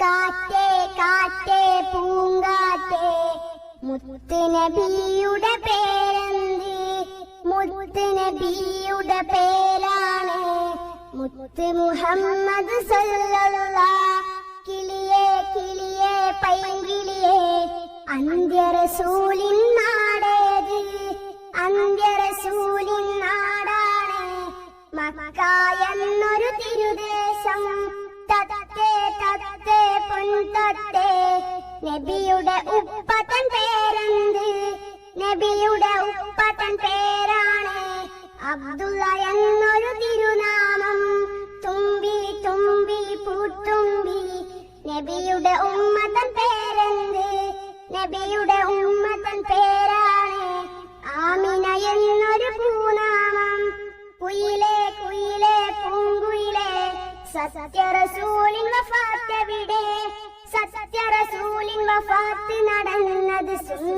കാറ്റേ കാറ്റേ പൂങ്കാറ്റേ. മുത്ത് നബിയുടെ പേരെന്ത്? മുത്ത് നബിയുടെ പേരാണ്. മുത്ത് മുഹമ്മദ് സല്ലല്ലാഹ് കിളിയെ കിളിയേ പൈങ്കിളിയേ. അന്ത്യറസൂലിൻ നാടേത്? അന്ത്യറസൂലിൻ നാടാണ്. മക്ക തിരുദേശം. നബിയുടെ ഉപ്പത്തൻ പേരെന്ത്? നബിയുടെ ഉപ്പത്തൻ പേരാണ് അബ്ദുള്ള എന്നൊരു തിരുനാമം. തുമ്പി തുമ്പി പൂത്തുമ്പി. നബിയുടെ ഉമ്മത്തൻ പേരെന്ത്? നബിയുടെ ഉമ്മത്തൻ പേരാണ് ആമിന എന്നൊരു പൂനാമം കുയിലേ കുയിലേ പൂങ്കുയിലേ സത്യറസൂലിൻ വഫാത്ത് നടന്നത് സുന്ദ